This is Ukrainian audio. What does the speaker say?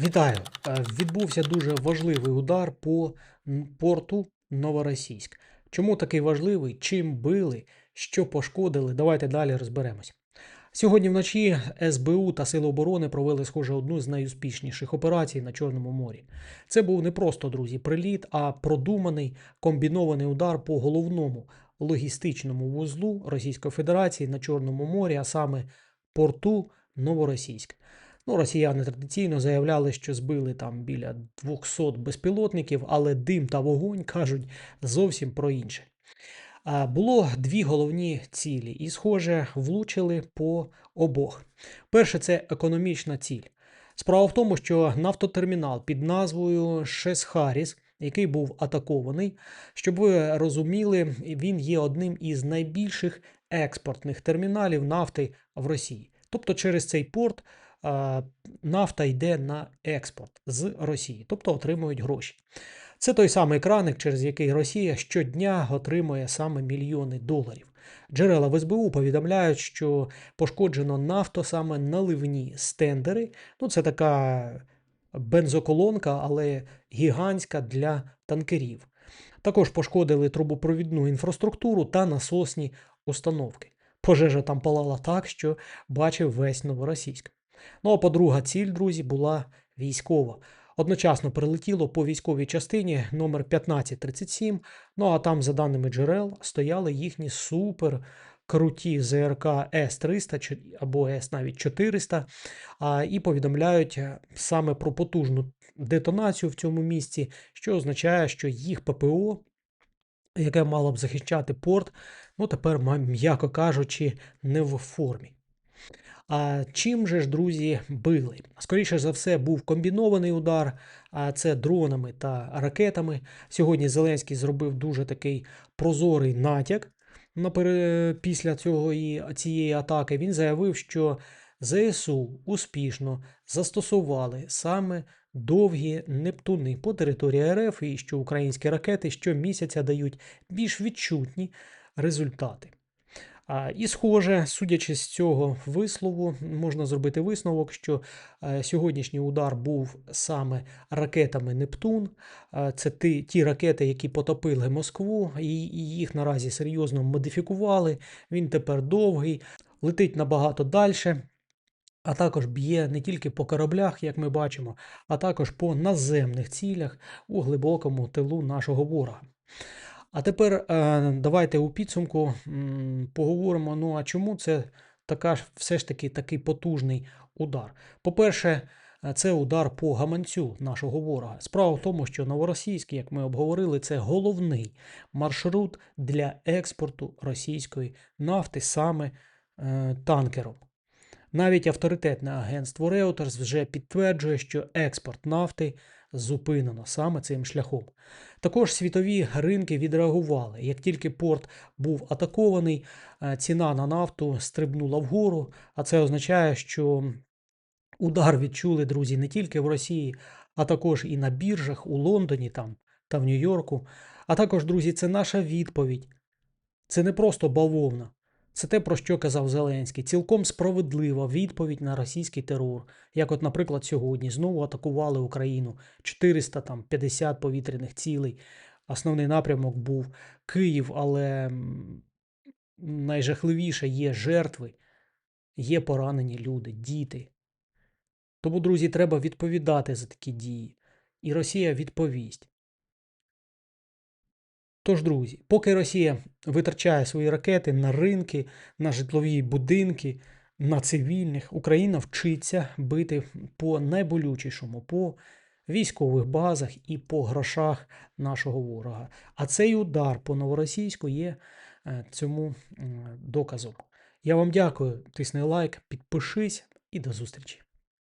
Вітаю! Е, Відбувся дуже важливий удар по порту Новоросійськ. Чому такий важливий? Чим били, що пошкодили? Давайте далі розберемось. Сьогодні вночі СБУ та Сили оборони провели, схоже, одну з найуспішніших операцій на Чорному морі. Це був не просто, друзі, приліт, а продуманий комбінований удар по головному логістичному вузлу Російської Федерації на Чорному морі, а саме порту Новоросійськ. Ну, росіяни традиційно заявляли, що збили там біля 200 безпілотників, але дим та вогонь кажуть зовсім про інше. Було дві головні цілі, і, схоже, влучили по обох. Перше це економічна ціль. Справа в тому, що нафтотермінал під назвою Шесхаріс, який був атакований, щоб ви розуміли, він є одним із найбільших експортних терміналів нафти в Росії. Тобто через цей порт нафта йде на експорт з Росії, тобто отримують гроші. Це той самий краник, через який Росія щодня отримує саме мільйони доларів. Джерела в СБУ повідомляють, що пошкоджено нафто саме наливні стендери. Ну, це така бензоколонка, але гігантська для танкерів. Також пошкодили трубопровідну інфраструктуру та насосні установки. Пожежа там палала так, що бачив весь новоросійськ. Ну а по-друга, ціль, друзі, була військова. Одночасно прилетіло по військовій частині номер 1537. Ну а там, за даними джерел, стояли їхні супер круті ЗРК С-300 або С навіть 400, а, і повідомляють е, саме про потужну детонацію в цьому місці, що означає, що їх ППО, яке мало б захищати порт, ну тепер, м'яко кажучи, не в формі. А чим же ж, друзі, били? Скоріше за все, був комбінований удар, а це дронами та ракетами. Сьогодні Зеленський зробив дуже такий прозорий натяк напере- після цього і цієї атаки. Він заявив, що ЗСУ успішно застосували саме довгі Нептуни по території РФ, і що українські ракети щомісяця дають більш відчутні результати. І схоже, судячи з цього вислову, можна зробити висновок, що е, сьогоднішній удар був саме ракетами Нептун. Це ті, ті ракети, які потопили Москву, і їх наразі серйозно модифікували. Він тепер довгий, летить набагато далі. А також б'є не тільки по кораблях, як ми бачимо, а також по наземних цілях у глибокому тилу нашого ворога. А тепер е, давайте у підсумку поговоримо. Ну а чому це така все ж таки такий потужний удар? По-перше, е, це удар по гаманцю нашого ворога. Справа в тому, що новоросійськ, як ми обговорили, це головний маршрут для експорту російської нафти саме е, танкером. Навіть авторитетне агентство Reuters вже підтверджує, що експорт нафти зупинено саме цим шляхом. Також світові ринки відреагували. Як тільки порт був атакований, е, ціна на нафту стрибнула вгору, а це означає, що удар відчули друзі не тільки в Росії, а також і на біржах у Лондоні там та в Нью-Йорку. А також, друзі, це наша відповідь. Це не просто бавовна. Це те, про що казав Зеленський. Цілком справедлива відповідь на російський терор. Як, от, наприклад, сьогодні знову атакували Україну 450 повітряних цілей. Основний напрямок був Київ, але найжахливіше є жертви, є поранені люди, діти. Тому, друзі, треба відповідати за такі дії. І Росія відповість. Тож, друзі, поки Росія витрачає свої ракети на ринки, на житлові будинки, на цивільних, Україна вчиться бити по найболючішому, по військових базах і по грошах нашого ворога. А цей удар по новоросійську є е, цьому доказом. Я вам дякую. Тисни лайк, підпишись і до зустрічі.